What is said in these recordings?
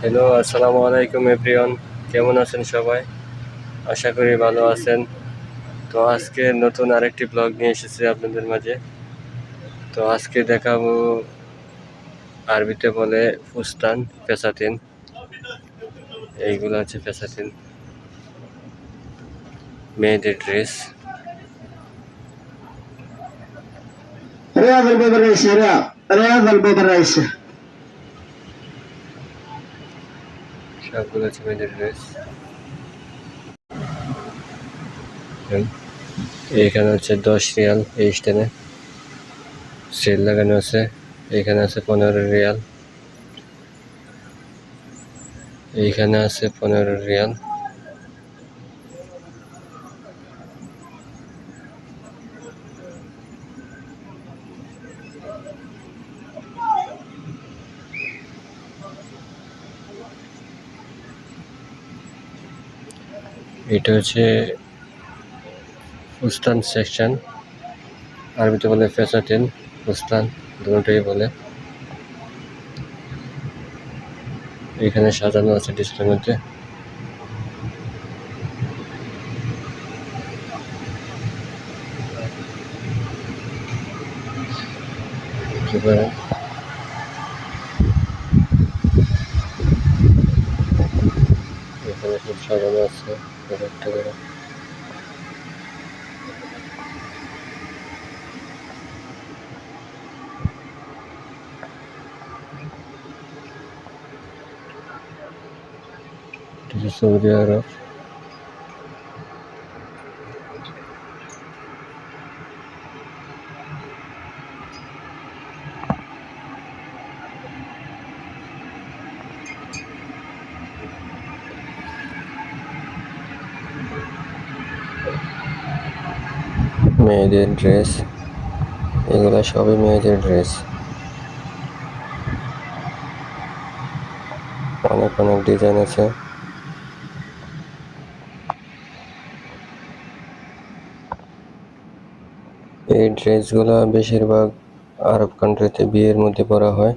Hello আসসালামু আলাইকুম everyone কেমন আছেন সবাই? আশা করি ভালো আছেন। তো আজকে নতুন আরেকটি ব্লগ নিয়ে এসেছি আপনাদের মাঝে। তো আজকে দেখাবো আরবিতে বলে ফুস্তান, পেসাতিন। এইগুলো আছে পেসাতিন। মেয়েদের ড্রেস সবগুলো হচ্ছে মেয়েদের ড্রেস এইখানে হচ্ছে দশ রিয়াল এই স্ট্যান্ডে। সেল লাগানো আছে। এইখানে আছে পনেরো রিয়াল। এইখানে আছে পনেরো রিয়াল। এটা হচ্ছে উস্তান সেকশন আরবিতে বলে ফেসাটিন ফুস্তান দুটোই বলে। এখানে সাজানো আছে ডিসপ্লের মধ্যে। এখানে সব সাজানো আছে। പ്രൊഡക്റ്റുകളും സൗദി അറബ് মেয়েদের ড্রেস এগুলো সবই মেয়েদের ড্রেস অনেক অনেক ডিজাইন আছে। এই ড্রেসগুলো বেশিরভাগ আরব কান্ট্রিতে বিয়ের মধ্যে পরা হয়।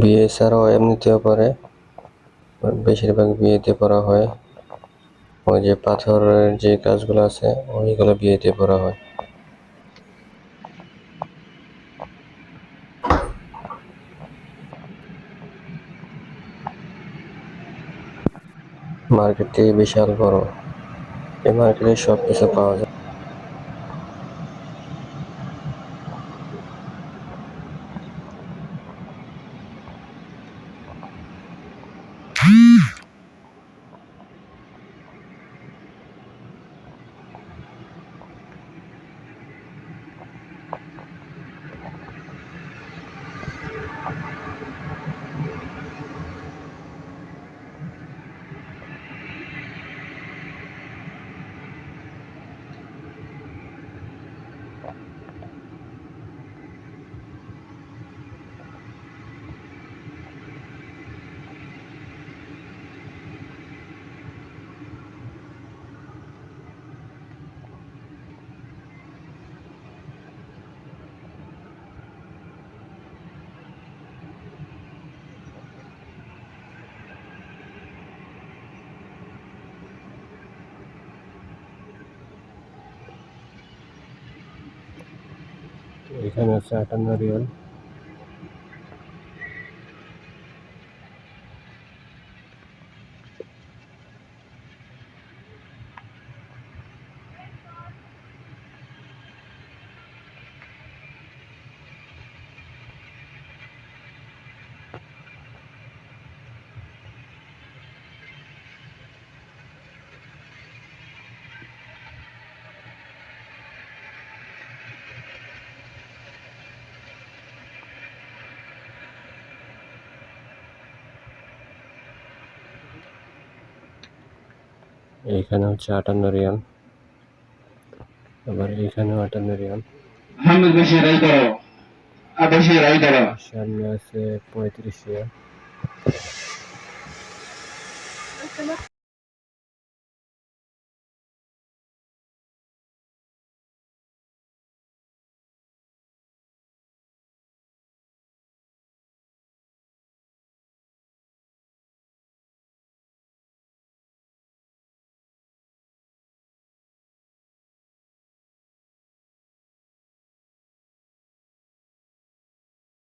বিয়ে ছাড়াও এমনিতেও পরে। বেশিরভাগ বিয়েতে পরা হয়। ওই যে পাথরের যে কাজগুলো আছে, ওইগুলো বিয়েতে পরা হয়। মার্কেটটি বিশাল বড়। এই মার্কেটে সব কিছু পাওয়া যায়। Hum. এখানে আছে আটান্ন রিয়াল। এইখানে হচ্ছে আটান্ন রিয়াল। আবার এইখানেও আটান্ন রিয়াল। সামনে আছে পঁয়ত্রিশ রিয়াল।